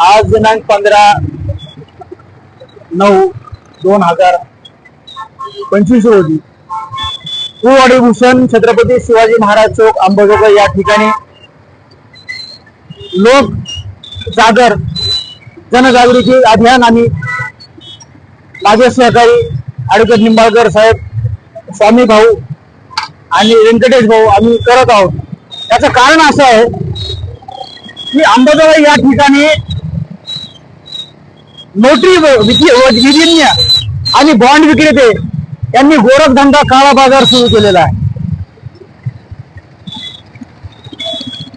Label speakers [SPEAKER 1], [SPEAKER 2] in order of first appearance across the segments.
[SPEAKER 1] आज दिनांक पंधरा नऊ दोन हजार पंचवीस रोजी कुवाडी भूषण छत्रपती शिवाजी महाराज चौक अंबाजोगाई या ठिकाणी लोक जागर जनजागृती अभियान आणि माझे सहकारी ॲडव्होकेट निंबाळकर साहेब स्वामी भाऊ आणि व्यंकटेश भाऊ आम्ही करत आहोत. त्याचं कारण असं आहे की अंबाजोगाई या ठिकाणी नोटरी व- विधिज्ञ आणि बॉन्ड विक्रेते यांनी गोरखधंदा काळा बाजार सुरू केलेला आहे.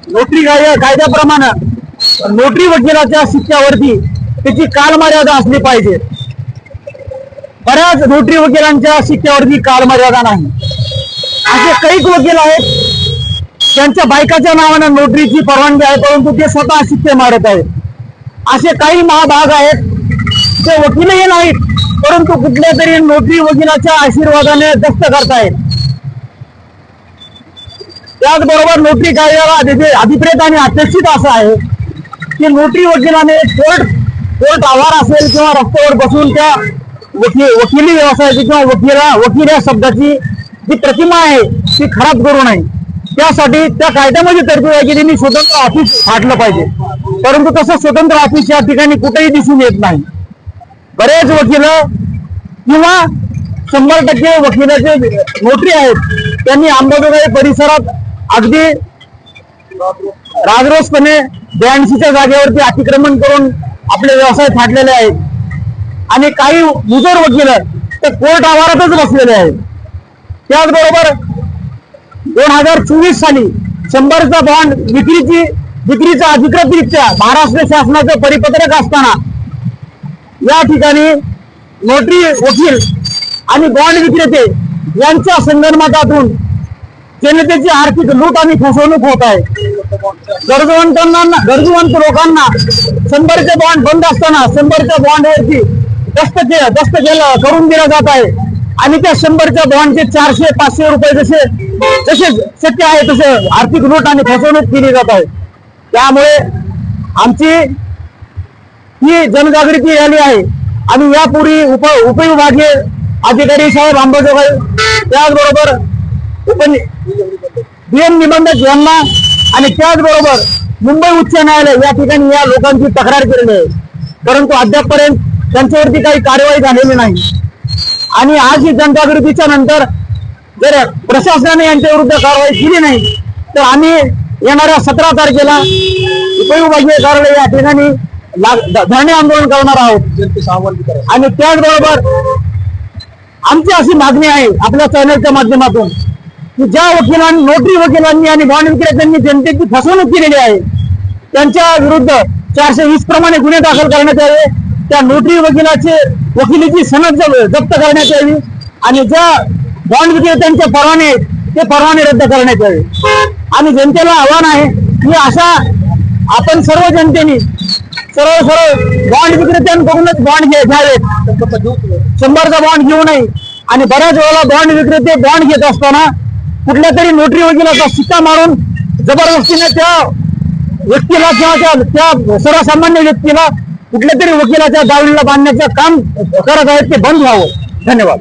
[SPEAKER 1] नोटरी कायद्याप्रमाणे नोटरी वकिलाच्या शिक्क्यावरती त्याची कालमर्यादा असली पाहिजे. बऱ्याच नोटरी वकिलांच्या शिक्क्यावरती कालमर्यादा नाही. असे कैक वकील आहेत त्यांच्या बायकाच्या नावानं नोटरीची परवानगी आहे परंतु ते स्वतः शिक्के मारत आहेत. असे काही महाभाग आहेत ते वकीलही नाहीत परंतु कुठल्या तरी नोटरी वकिलाच्या आशीर्वादाने दस्त करतायत. त्याचबरोबर नोटरी कार्याला अभिप्रेत आणि अपेक्षित असं आहे की नोटरी वकिलाने कोर्ट कोर्ट आवार असेल किंवा रस्त्यावर बसून त्या वकील वकिली व्यवसायाची किंवा वकिला वकील या शब्दाची जी प्रतिमा आहे ती खराब करू नये. त्यासाठी त्या कायद्यामध्ये तरतूद आहे की त्यांनी स्वतंत्र ऑफिस फाटलं पाहिजे. परंतु तसं स्वतंत्र ऑफिस या ठिकाणी कुठेही दिसून येत नाही. बरेच वकील किंवा शंभर टक्के वकिलाचे नोटरी आहेत. त्यांनी अंबाजोगाई परिसरात अगदी राजरोसपणे ब्याऐंशीच्या जागेवरती अतिक्रमण करून आपले व्यवसाय फाटलेले आहेत. आणि काही मुजोर वकील ते कोर्ट आवारातच बसलेले आहेत. त्याचबरोबर दोन हजार चोवीस साली शंभरचा बॉन्ड विक्रीची विक्रीचा अधिकृतरित्या महाराष्ट्र शासनाचं परिपत्रक असताना या ठिकाणी नोटरी वकील आणि बॉन्ड विक्रेते यांच्या संगणमतातून जनतेची आर्थिक लूट आणि फसवणूक होत आहे. गरजवंतांना गरजवंत लोकांना शंभरचे बॉन्ड बंद असताना शंभरच्या बॉन्डवरती दस्त के दस्त केलं करून दिलं जात आहे. आणि त्या शंभरच्या बॉन्डचे चारशे पाचशे रुपये जसे जसे शक्य आहे तसे आर्थिक लूट आणि फसवणूक केली जात आहे. त्यामुळे आमची ही जनजागृती रॅली आहे. आणि यापूर्वी उप उपविभागीय अधिकारी साहेब अंबाजोगाई त्याचबरोबर उप नियम निबंधक यांना आणि त्याचबरोबर मुंबई उच्च न्यायालय या ठिकाणी या लोकांची तक्रार केलेली आहे. परंतु अद्यापपर्यंत त्यांच्यावरती काही कारवाई झालेली नाही. आणि आज ही जनजागृतीच्या नंतर जर प्रशासनाने यांच्या विरुद्ध कारवाई केली नाही तर आम्ही येणाऱ्या सतरा तारखेला उपविभागीय कार्यालय या ठिकाणी धरणे आंदोलन करणार आहोत. आणि त्याचबरोबर आमची अशी मागणी आहे आपल्या चॅनलच्या माध्यमातून की ज्या वकिलांनी नोटरी वकिलांनी आणि बॉन्ड विक्रेत्यांनी जनतेची फसवणूक केलेली आहे त्यांच्या विरुद्ध चारशे वीस प्रमाणे गुन्हे दाखल करण्यात यावे त्या नोटरी वकिलाचे वकिलीची सनद जप्त करण्यात यावी आणि ज्या बॉन्ड विक्रेत्यांचे परवाने आहेत ते परवाने रद्द करण्यात यावे. आणि जनतेला आव्हान आहे की अशा आपण सर्व जनतेने सरळ सरळ बॉन्ड विक्रेत्यांकडूनच बॉन्ड घे घ्यावेत शंभरचा बॉन्ड घेऊ नये. आणि बऱ्याच वेळेला बॉन्ड विक्रेते बॉन्ड घेत असताना कुठल्या तरी नोटरी वकिलाचा शिक्का मारून जबरदस्तीने त्या व्यक्तीला किंवा त्या त्या सर्वसामान्य व्यक्तीला कुठल्या तरी वकिलाच्या दावणीला बांधण्याचं काम करत आहेत ते बंद व्हावं. धन्यवाद.